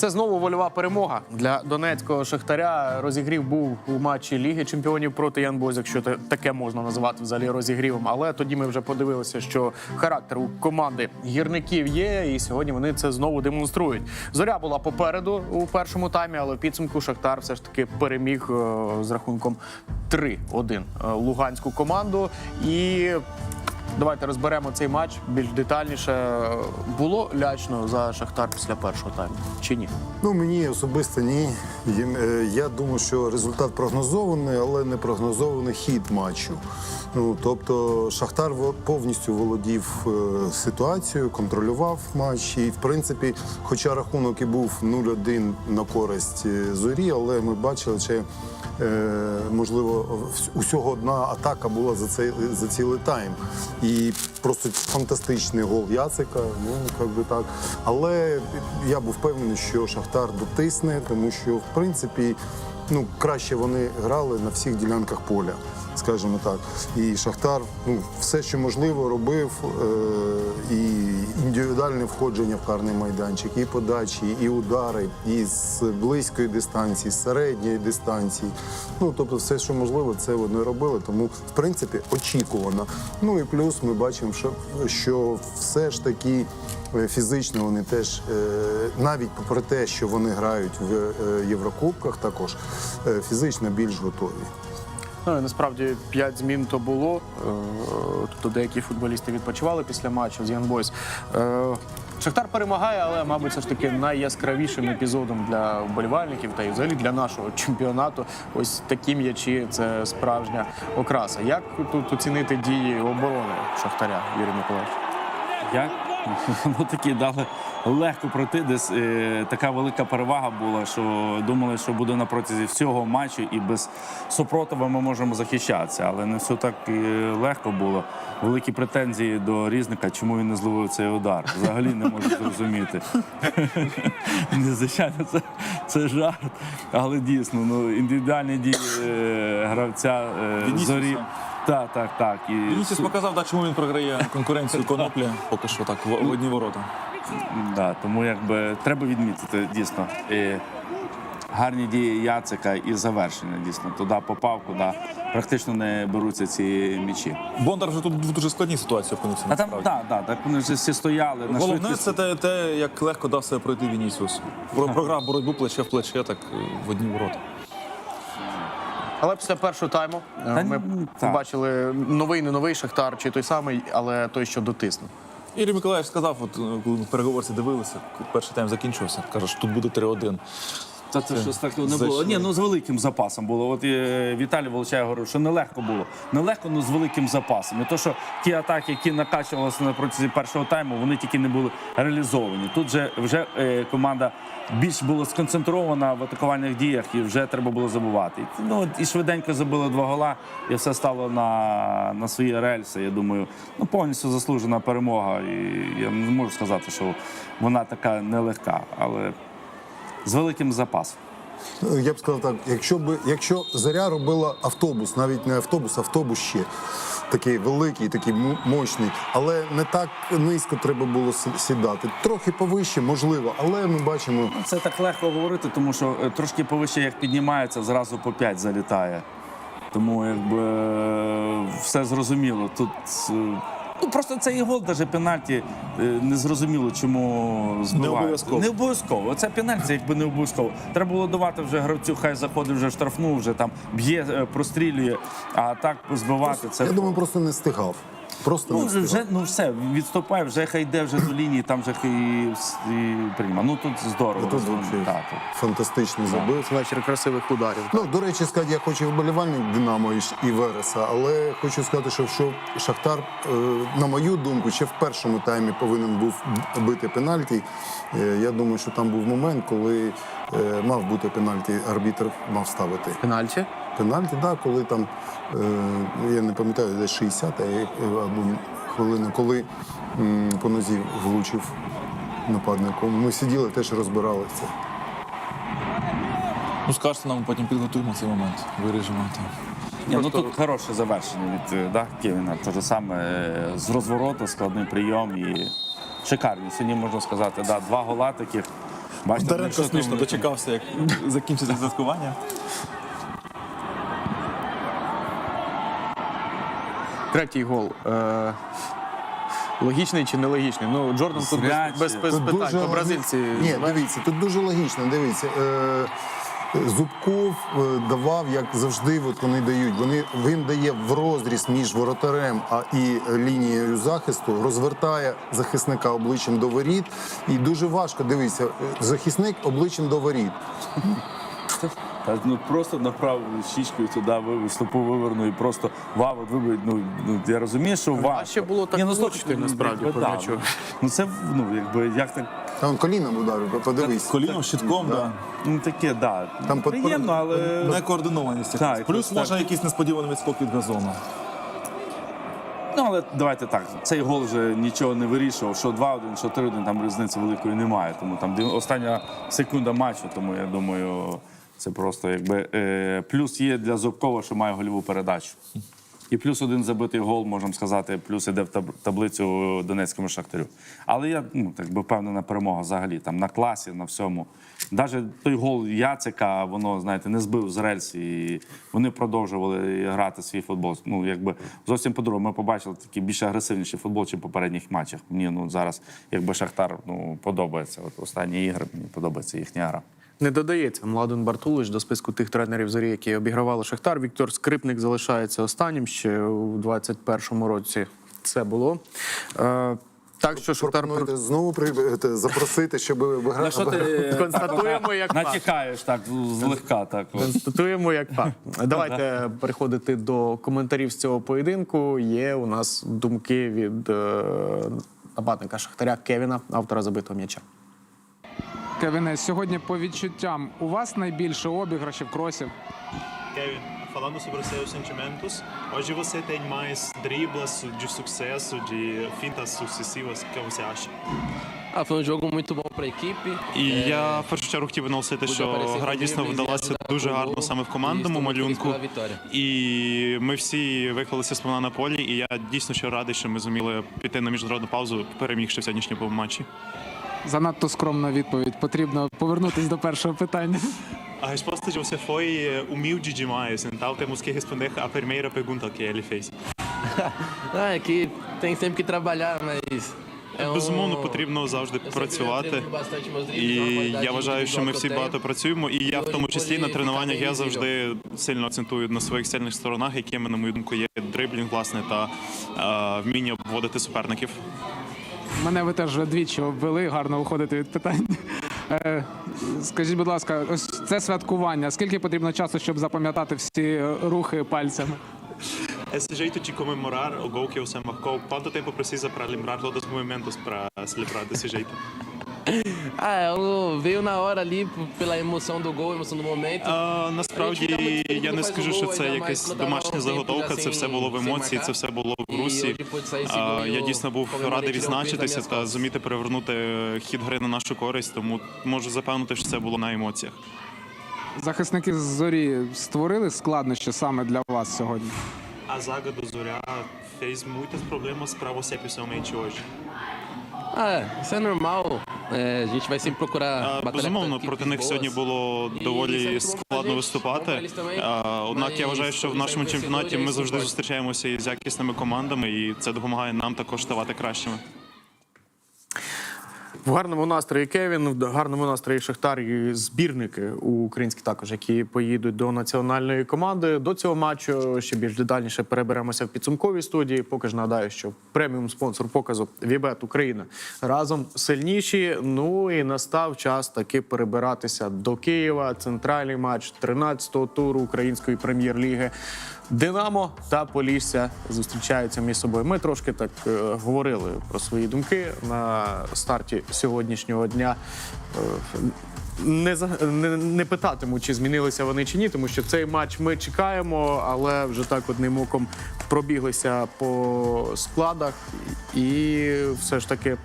Це знову вольова перемога для донецького шахтаря. Розігрів був у матчі Ліги Чемпіонів проти Янбоз, якщо таке можна називати взагалі розігрівом. Але тоді ми вже подивилися, що характер у команди гірників є, і сьогодні вони це знову демонструють. Зоря була попереду у першому таймі, але в підсумку Шахтар все ж таки переміг е, з рахунком 3-1 е, луганську команду. І Давайте розберемо цей матч більш детальніше. Було лячно за Шахтар після першого тайму чи ні? Ну, мені особисто ні. Е, Я думаю, що результат прогнозований, але не прогнозований хід матчу. Ну, тобто Шахтар повністю володів е, ситуацією, контролював матч. І, в принципі, хоча рахунок і був 0-1 на користь е, зорі, але ми бачили, е, можливо вс- усього одна атака була за цей за цілий тайм. І просто фантастичний гол Яцика. Ну як би так. Але я був впевнений, що Шахтар дотисне, тому що в принципі ну краще вони грали на всіх ділянках поля. Скажімо так, і Шахтар ну все, що можливо, робив е, і індивідуальне входження в карний майданчик, і подачі, і удари, і з близької дистанції, з середньої дистанції. Ну тобто, все, що можливо, це вони робили. Тому, в принципі, очікувано. Ну і плюс ми бачимо, що, що все ж таки. е, Фізично вони теж, е, навіть попри те, що вони грають в е, Єврокубках, також фізично більш готові. Ну насправді п'ять змін то було. Е, Тобто деякі футболісти відпочивали після матчу з Янбойс. Шахтар перемагає, але, мабуть, все ж таки найяскравішим епізодом для вболівальників та і взагалі для нашого чемпіонату. Ось такі м'ячі це справжня окраса. Як тут оцінити дії оборони Шахтаря, Юрій Миколаївич? Як? Ну такі дали легко пройти. Десь е, така велика перевага була, що думали, що буде на протязі всього матчу і без супротиву ми можемо захищатися. Але не все так е, легко було. Великі претензії до різника, чому він не зловив цей удар. Взагалі не можу зрозуміти. Не, Звичайно, це, це жарт. Але дійсно, ну, індивідуальні дії е, гравця е, зорі. Так, так, так. І Вінісіус показав, да, чому він програє конкуренцію коноплі поки що так в в одні ворота. Да, тому якби треба відмітити дійсно. І гарні дії Яцика і завершення дійсно. Туди попав, куди практично не беруться ці м'ячі. Бондар вже тут в дуже складній ситуації опинився. А там насправді. так, так, так вони вже всі стояли на Головне швидкість. це те, те, як легко дав себе пройти Вінісіус. Про- Програв боротьбу плече в плече, так е, в одні ворота. Але після першого тайму е, Та ми так. побачили новий, не новий Шахтар, чи той самий, але той, що дотиснув. Ігор Миколаївич сказав, от, е, коли ми переговорці дивилися, перший тайм закінчився, каже, що тут буде 3-1. Та це щось такого не було. Ні, ну з великим запасом було. От е, Віталій Волочай говорив, що нелегко було. Нелегко, але з великим запасом. І то, що ті атаки, які накачувалися на протязі першого тайму, вони тільки не були реалізовані. Тут же вже е, команда більш була сконцентрована в атакувальних діях і вже треба було забувати. Ну і швиденько забили два гола, і все стало на, на свої рельси. Я думаю, ну повністю заслужена перемога. І я не можу сказати, що вона така нелегка, але з великим запасом. Ну, Я б сказав так, якщо б якщо заря робила автобус, навіть не автобус, автобус ще такий великий, такий мощний, але не так низько треба було сідати. Трохи повище, можливо, але ми бачимо. Це так легко говорити, тому що е, трошки повище як піднімається, зразу по 5 залітає. Тому якби е, все зрозуміло. Тут е, ну просто цей гол, навіть пенальті, е, не зрозуміло, чому збивають. обов'язково. Не обов'язково. Це пенальті, якби не обов'язково. Треба було давати вже гравцю, хай заходить вже штрафнув штрафну, вже там б'є, е, прострілює, а так збивати це. Я думаю, просто не стигав. Просто Ну, не вже, вже ну все, відступає, вже хай йде вже до лінії, там вже хай і, і прийма. Ну тут здорово. Тут Ну, взагалі так, тут. фантастично забив. Вечір красивих ударів. Ну, до речі, сказати, я хоч і вболівальник Динамо і Ш- і Вереса, але хочу сказати, що, що Шахтар, е, на мою думку, ще в першому таймі повинен був бити пенальті. Е, Я думаю, що там був момент, коли е, мав бути пенальті, арбітр мав ставити. Пенальті. Пенальті, да, коли там, е, я не пам'ятаю, десь 60 або хвилина, коли м, по нозі влучив нападником. Ми сиділи, теж розбирали це. Ну, скажете нам, потім підготуємо цей момент, виріжемо там. Ні, ну тут хороше завершення від е, да, Кевіна. Те ж саме е, з розвороту, складний прийом і шикарні. Сьогодні можна сказати, да, два гола таких. Бачите, Даренко що там смішно дочекався, як закінчиться святкування. Третій гол. Е- логічний чи нелогічний? Ну, Джордан тут без, без, без Тут питань. То бразильці. Ні, дивіться, тут дуже логічно. Дивіться. Е, Зубков е, давав, як завжди, от вони дають. Вони він дає в розріз між воротарем а і лінією захисту, розвертає захисника обличчям до воріт. І дуже важко дивіться, е, захисник обличчям до воріт. Та, ну, просто направ щічкою туди вивів, стопу вивернув і просто вау, от вибив. Ну, ну, я розумію, що вау. Важче було так влучити, насправді, по м'ячу. Ну це, ну, якби, як так, Там коліном ударив, подивись. Коліном, щитком, да. ну таке, да. Там Приємно, але... Некоординованість. Так, якась. Плюс так. може якийсь несподіваний відскок від газону. Ну, але давайте так. Цей гол вже нічого не вирішував. Що 2-1, що 3-1, там різниці великої немає. Тому там остання секунда матчу, тому я думаю, це просто якби е, плюс є для Зубкова, що має гольову передачу. І плюс один забитий гол, можемо сказати, плюс іде в таблицю Донецькому шахтарю. Але я ну, так би впевнена перемога взагалі там на класі, на всьому. Навіть той гол Яцика, воно, знаєте, не збив з рельс, і вони продовжували грати свій футбол. Ну, якби зовсім по-другому. Ми побачили такий більш агресивніший футбол, ніж в попередніх матчах. Мені ну, зараз, якби Шахтар ну, подобається. От останні ігри мені подобається їхня гра. Не додається Младен Бартулович до списку тих тренерів зорі, які обігравали Шахтар. Віктор Скрипник залишається останнім ще у 21-му році. Це було. Е, так що Шахтар Пропонуєте знову при... е, запросити, щоб виграти. Ну, що ти констатуємо як факт. натякаєш так злегка? Так. Констатуємо як факт. Давайте переходити до коментарів з цього поєдинку. Є у нас думки від е, нападника Шахтаря Кевіна, автора забитого м'яча. Кевіне, сьогодні по відчуттям у вас найбільше обіграшів кросів. Kevin, falando sobre os seus sentimentos, hoje você tem mais driblas de sucesso, de fintas sucessivas, o que você acha? Ah, foi um jogo muito bom para a equipe. І я в першу чергу хотів наголосити, що гра дійсно вдалася дуже гарно саме в командному малюнку. І ми всі виклалися сповна на полі. І я дійсно ще радий, що ми зуміли піти на міжнародну паузу, перемігши в сьогоднішньому матчі. Занадто скромна відповідь. Потрібно повернутись до першого питання. A resposta de você foi eh, humilde demais, então temos que responder a primeira pergunta que ele fez. Ah, é que tem sempre que trabalhar, mas. É um... Безумовно, потрібно завжди працювати. І я вважаю, що ми всі багато працюємо. І я в тому числі на тренуваннях я завжди сильно акцентую на своїх сильних сторонах, якими, на мою думку, є дриблінг, власне, та е, вміння обводити суперників. Мене ви теж двічі обвели, гарно виходити від питань. Е, Скажіть, будь ласка, ось це святкування. Скільки потрібно часу, щоб запам'ятати всі рухи пальцями? Esse jeito de comemorar o gol que você marcou, quanto tempo precisa para lembrar todos os movimentos para celebrar? Ah, eu veio na hora ali pela emoção do gol, emoção do momento. А, насправді я не скажу, що це якась домашня заготовка. Це все було в емоції, це все було в русі. А, Я дійсно був радий відзначитися та зуміти перевернути хід гри на нашу користь, тому можу запевнити, що це було на емоціях. Захисники зорі створили складнощі саме для вас сьогодні. A zaga do Zorá fez muitos problemas para você pessoalmente hoje. Ah, це normal. É, a gente vai sempre procurar. А, Безумовно, проти них сьогодні було доволі складно виступати. А, Однак я вважаю, що в нашому чемпіонаті ми завжди зустрічаємося із якісними командами, і це допомагає нам також ставати кращими. В гарному настрої Кевін, в гарному настрої Шахтар і збірники українські також, які поїдуть до національної команди. До цього матчу ще більш детальніше переберемося в підсумковій студії. Поки ж нагадаю, що преміум спонсор показу Вібет Україна разом сильніші. Ну і настав час таки перебиратися до Києва. Центральний матч 13-го туру української прем'єр-ліги. Динамо та Полісся зустрічаються між собою. Ми трошки так е, говорили про свої думки на старті сьогоднішнього дня. Е, не, за- не, не питатиму, чи змінилися вони чи ні, тому що цей матч ми чекаємо, але вже так одним оком пробіглися по складах, і все ж таки.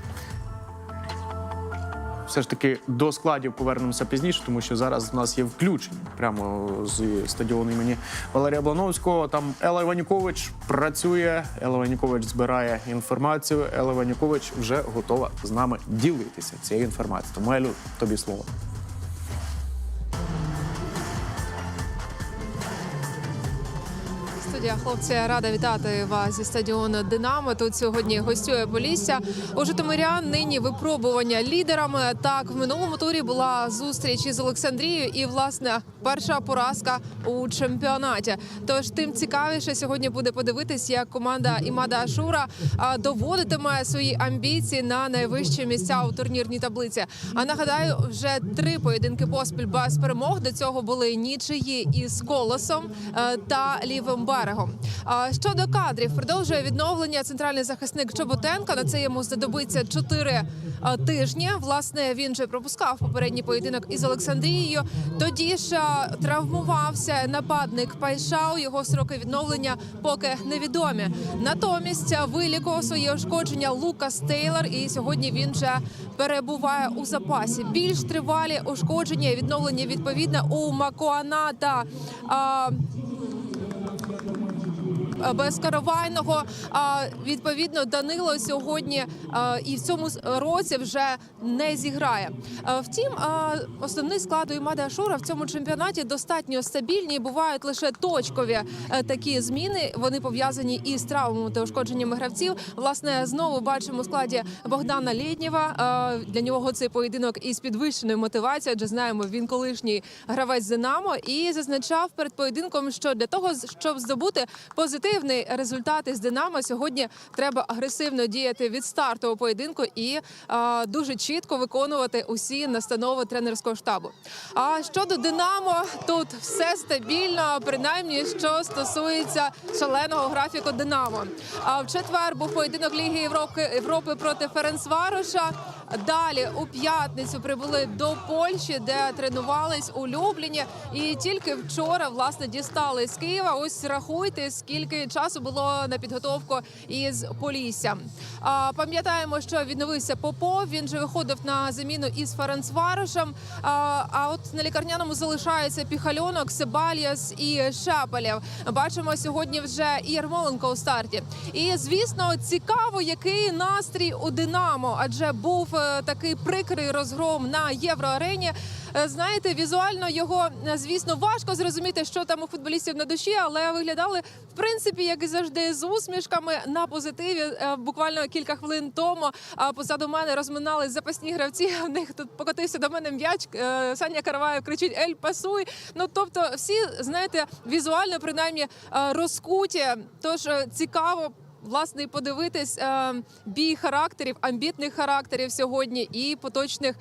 Все ж таки до складів повернемося пізніше, тому що зараз в нас є включення прямо з стадіону імені Валерія Блановського. Там Ела Іванюкович працює. Ела Іванюкович збирає інформацію. Ела Іванюкович вже готова з нами ділитися цією інформацією. Тому Елю, тобі слово. Студія хлопці рада вітати вас зі стадіону Динамо. Тут сьогодні гостює Полісся. У Житомирян нині випробування лідерами. Так, в минулому турі була зустріч із Олександрією і власне перша поразка у чемпіонаті. Тож тим цікавіше сьогодні буде подивитись, як команда Імада Ашура доводитиме свої амбіції на найвищі місця у турнірній таблиці. А нагадаю, вже три поєдинки поспіль без перемог. До цього були нічиї із колосом е, та лівим берегом. А щодо кадрів, продовжує відновлення центральний захисник Чоботенка. На це йому знадобиться чотири е, тижні. Власне, він вже пропускав попередній поєдинок із Олександрією. Тоді ж е, травмувався нападник Пайшау. Його сроки відновлення поки невідомі. Натомість е, вилікував свої ушкодження Лукас Тейлор, і сьогодні він вже перебуває у запасі. Більш тривалі ушкодження і відновлення відповідно у Макуана та. А, безкоровайного. А відповідно Данило сьогодні і в цьому році вже не зіграє. Втім, основний склад у Імади Ашура в цьому чемпіонаті достатньо стабільні. Бувають лише точкові е, такі зміни. Вони пов'язані із травмами та ушкодженнями гравців. Власне, знову бачимо складі Богдана Лєднєва. Для нього цей поєдинок із підвищеною мотивацією, адже знаємо, він колишній гравець Динамо і зазначав перед поєдинком, що для того, щоб здобути позитивний результат із Динамо, сьогодні треба агресивно діяти від стартового поєдинку і а, дуже чітко виконувати усі настанови тренерського штабу. А щодо Динамо, тут все стабільно, принаймні що стосується шаленого графіку Динамо. А в четвер був поєдинок Ліги Європи, Європи проти Ференцвароша. Далі у п'ятницю прибули до Польщі, де тренувались у Любліні. І тільки вчора власне дістали з Києва. Ось рахуйте, скільки часу було на підготовку із Полісся. Пам'ятаємо, що відновився Попов. Він же виходив на заміну із Ференцварошем. А, а от на лікарняному залишається Піхальонок, Себальяс і Шапалєв. Бачимо сьогодні вже і Ярмоленко у старті. І звісно, цікаво, який настрій у Динамо, адже був е, такий прикрий розгром на євроарені. Е, Знаєте, візуально його, е, звісно, важко зрозуміти, що там у футболістів на душі, але виглядали в принципі, як і завжди, з усмішками на позитиві. Е, Буквально кілька хвилин тому позаду мене розминали запасні гравці. У них тут покотився до мене м'яч. Саня Караваєв кричить Ель пасуй. Ну тобто, всі знаєте, візуально принаймні розкуті. Тож цікаво. Власне, і подивитись е, бій характерів, амбітних характерів сьогодні і поточних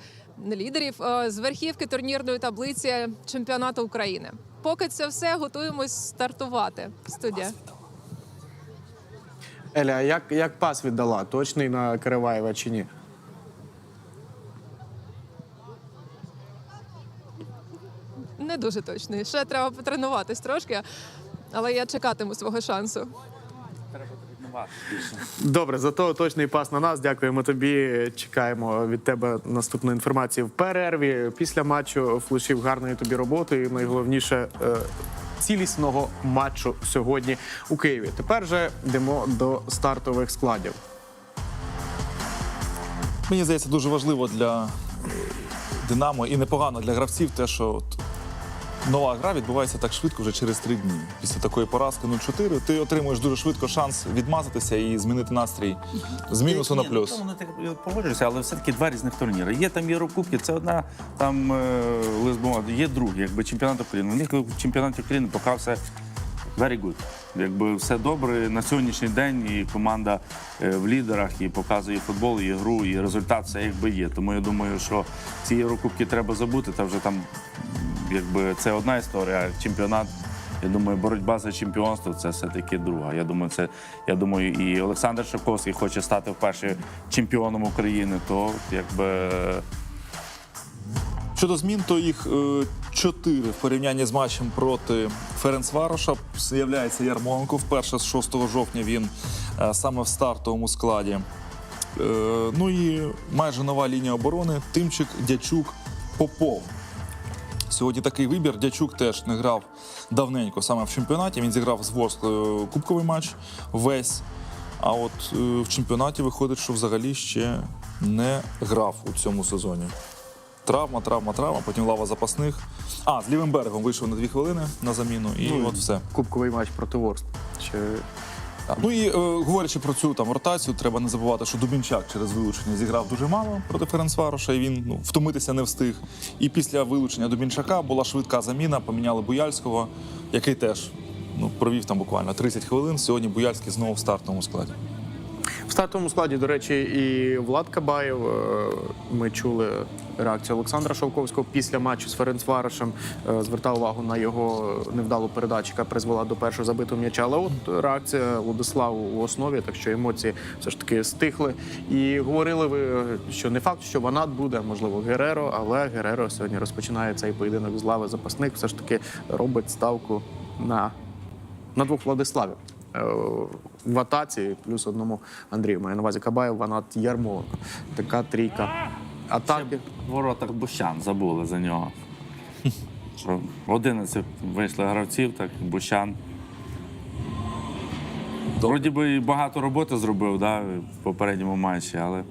лідерів е, з верхівки турнірної таблиці чемпіонату України. Поки це все готуємось стартувати. Студія. Еля, як, як пас віддала? Точний на Криваєва чи ні? Не дуже точний. Ще треба потренуватись трошки, але я чекатиму свого шансу. Добре, зато точний пас на нас. Дякуємо тобі. Чекаємо від тебе наступної інформації в перерві. Після матчу флешів гарної тобі роботи. І найголовніше е, цілісного матчу сьогодні у Києві. Тепер же йдемо до стартових складів. Мені здається, дуже важливо для е, Динамо і непогано для гравців те, що нова гра відбувається так швидко вже через три дні. Після такої поразки 0-4 ти отримуєш дуже швидко шанс відмазатися і змінити настрій з мінусу на Ні, плюс. Ну, тому не так погоджуюся, але все-таки два різних турніри. Є там Єврокубки, це одна там е, лист є другі, якби чемпіонат України. У них в чемпіонаті України поки все very good. Якби все добре на сьогоднішній день, і команда е, в лідерах, і показує футбол, і гру, і результат все якби є. Тому я думаю, що ці Єврокубки треба забути. Та вже там якби це одна історія, чемпіонат. Я думаю, боротьба за чемпіонство це все-таки друга. Я думаю, це я думаю, і Олександр Шевковський хоче стати вперше чемпіоном України. То якби Щодо змін, то їх е, чотири в порівнянні з матчем проти Ференцвароша. З'являється Ярмоленко. Вперше з 6 жовтня він е, саме в стартовому складі. Е, ну і майже нова лінія оборони. Тимчик, Дячук, Попов. Сьогодні такий вибір. Дячук теж не грав давненько саме в чемпіонаті. Він зіграв з Ворсклою кубковий матч весь. А от е, в чемпіонаті виходить, що взагалі ще не грав у цьому сезоні. Травма, травма, травма, потім лава запасних. А, з лівим берегом вийшов на дві хвилини на заміну, і Ну, от все. Кубковий матч проти Ворст. Ще Ну і е, говорячи про цю там ротацію, треба не забувати, що Дубінчак через вилучення зіграв дуже мало проти Ференцвароша, і він ну, втомитися не встиг. І після вилучення Дубінчака була швидка заміна, поміняли Буяльського, який теж ну, провів там буквально 30 хвилин. Сьогодні Буяльський знову в стартовому складі. В стартовому складі, до речі, і Влад Кабаєв. е, Ми чули реакцію Олександра Шовковського після матчу з Ференцварошем. Е, Звертав увагу на його невдалу передачу, яка призвела до першого забитого м'яча. Але от реакція Владиславу у основі, так що емоції все ж таки стихли. І говорили ви, що не факт, що Ванат буде, можливо, Гереро, але Гереро сьогодні розпочинає цей поєдинок з лави запасних. Все ж таки робить ставку на на двох Владиславів. Е, В атаці плюс одному Андрію. Маю на увазі Кабаєв, Ванат Ярмоленко. Така трійка. Атаки. В воротах Бущан забули за нього. Що 11 вийшли гравців, так Бущан. Вроді би і багато роботи зробив да, в попередньому матчі, але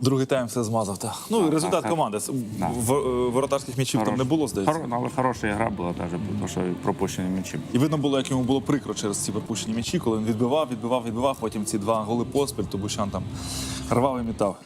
Другий тайм все змазав. Та. Ну і результат так. команди. Да. В, е, воротарських м'ячів там не було, здається. хоро- але хороша гра була теж, тому що пропущені м'ячі. І видно було, як йому було прикро через ці пропущені м'ячі, коли він відбивав, відбивав, відбивав. Потім ці два голи поспіль, то Бущан там рвав і мітав.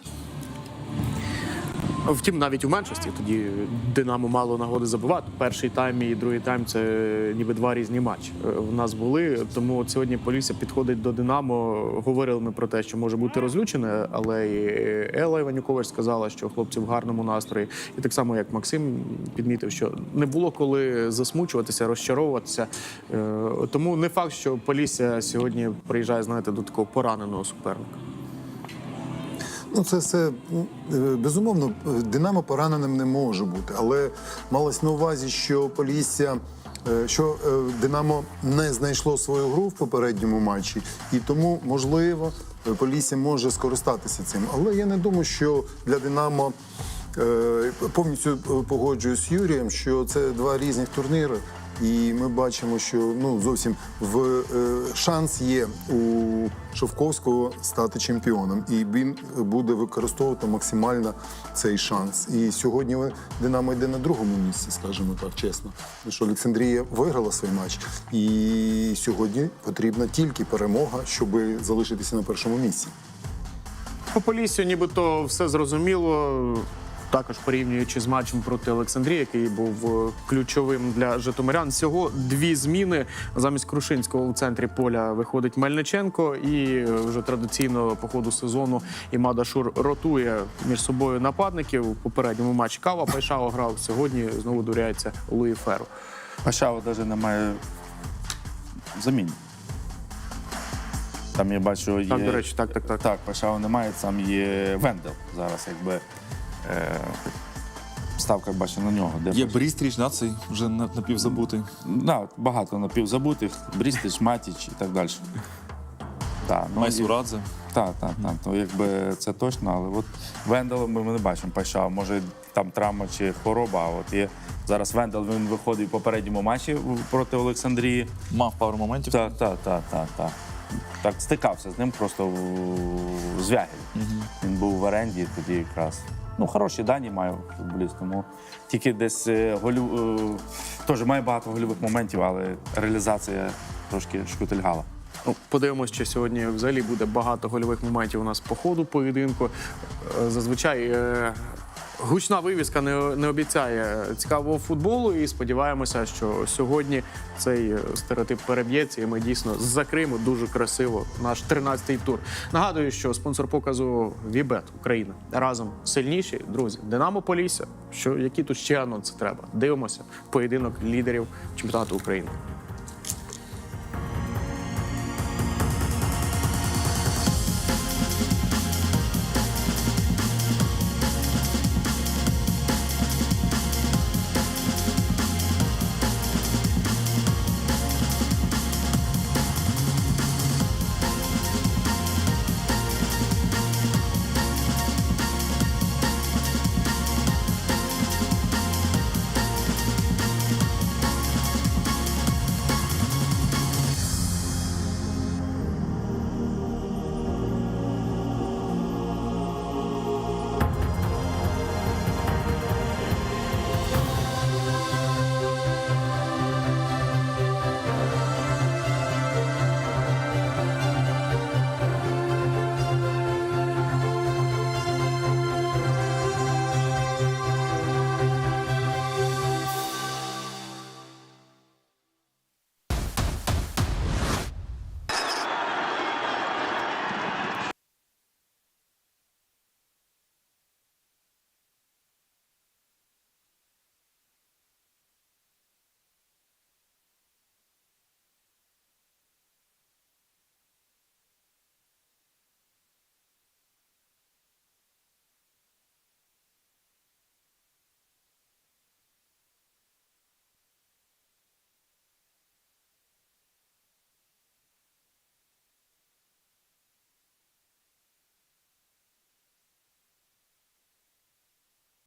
Втім, навіть у меншості тоді Динамо мало нагоди забивати. Перший тайм і другий тайм це ніби два різні матчі. е, В нас були. Тому от сьогодні Полісся підходить до Динамо. Говорили ми про те, що може бути розлючене, але і Елла Іванюкович сказала, що хлопці в гарному настрої. І так само, як Максим підмітив, що не було коли засмучуватися, розчаровуватися. Е, Тому не факт, що Полісся сьогодні приїжджає, знаєте, до такого пораненого суперника. Ну, це все ну, е, безумовно, Динамо пораненим не може бути, але малось на увазі, що Полісся. е, Що е, Динамо не знайшло свою гру в попередньому матчі, і тому можливо Полісся може скористатися цим. Але я не думаю, що для Динамо повністю погоджуюсь з Юрієм, що це два різних турніри. І ми бачимо, що ну зовсім в е, шанс є у Шовковського стати чемпіоном, і він буде використовувати максимально цей шанс. І сьогодні Динамо йде на другому місці, скажімо так, чесно. Що Олександрія виграла свій матч, і сьогодні потрібна тільки перемога, щоб залишитися на першому місці. По Поліссю нібито все зрозуміло. Також порівнюючи з матчем проти Олександрії, який був е, ключовим для Житомирян. Всього дві зміни замість Крушинського у центрі поля виходить Мельниченко, і е, вже традиційно по ходу сезону Імада Шур ротує між собою нападників. У попередньому матчі Кава Пайшао грав сьогодні. Знову дуряється Луї Феру. Пашава навіть немає замін. Там я бачу, є... Так, до речі, так, так, так. Так, Пашава немає, там є Вендел зараз, якби е... ставка бачу на нього. Де Є Брістріч, да, цей вже на- напівзабутий. Да, багато напівзабутих, Брістич, Матіч і так далі. Так, ну, Майсурадзе. Так, так, так. Ну, якби це точно, але от Вендела ми, не бачимо Пайша. Може там травма чи хвороба. А от є зараз Вендел він виходить в попередньому матчі проти Олександрії. Мав пару моментів. Так, так, так, так, так. Так, стикався з ним просто в Звягелі. Він був в оренді тоді якраз. Ну, хороші дані має футболіст, тому тільки десь е, голю... е, теж має багато гольових моментів, але реалізація трошки шкутильгала. Ну, подивимось, чи сьогодні взагалі буде багато гольових моментів у нас по ходу поєдинку. Е, Зазвичай гучна вивіска не, не обіцяє цікавого футболу, і сподіваємося, що сьогодні цей е, стереотип переб'ється, і ми дійсно закриємо дуже красиво наш 13-й тур. Нагадую, що спонсор показу Вібет Україна разом сильніші, друзі. Динамо Полісся. Що які тут ще анонси треба? Дивимося поєдинок лідерів чемпіонату України.